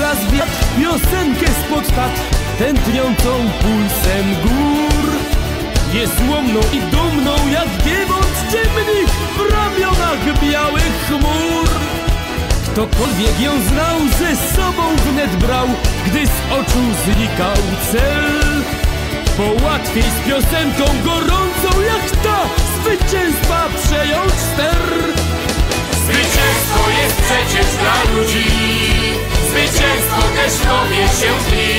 raz wiatr piosenkę spod tat Tętniącą pulsem gór. Niezłomną i dumną jak giewont ciemnych W ramionach białych chmur. Ktokolwiek ją znał, ze sobą wnet brał Gdy z oczu znikał cel. Bo łatwiej z piosenką gorącą jak ta Zwycięstwa przejąć ster Tobie się tli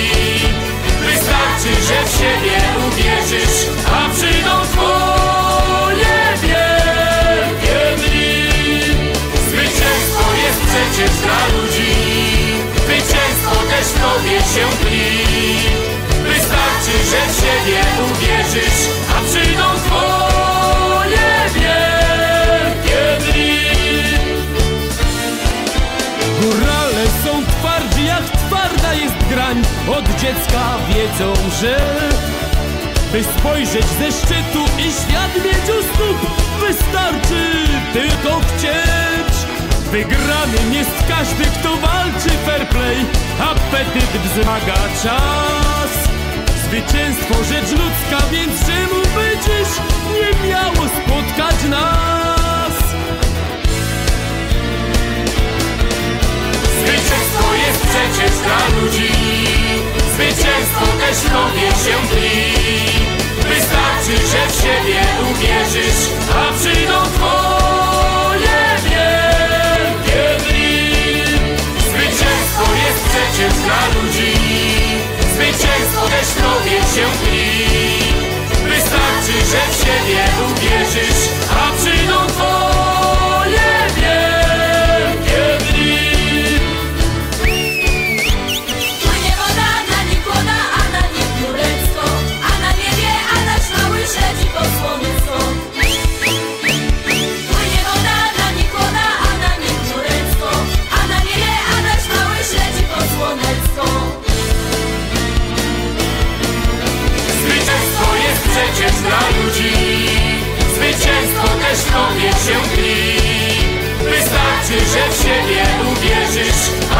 Wystarczy, że w siebie uwierzysz A przyjdą twoje wielkie dni. Zwycięstwo jest przecież dla ludzi Zwycięstwo też w tobie się tli. Wystarczy, że w siebie uwierzysz A przyjdą Od dziecka wiedzą, że By spojrzeć ze szczytu i świat mieć u stóp Wystarczy tylko chcieć. Wygranym jest każdy, kto walczy fair play. Apetyt wzmaga czas. Zwycięstwo rzecz ludzka, więc czemu by dziś nie miało spotkać nas? Tobie się tli Wystarczy, że w siebie uwierzysz A przyjdą Zwycięstwo też w tobie się tli Wystarczy, że w siebie uwierzysz